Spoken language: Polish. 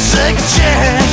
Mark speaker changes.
Speaker 1: że gdzieś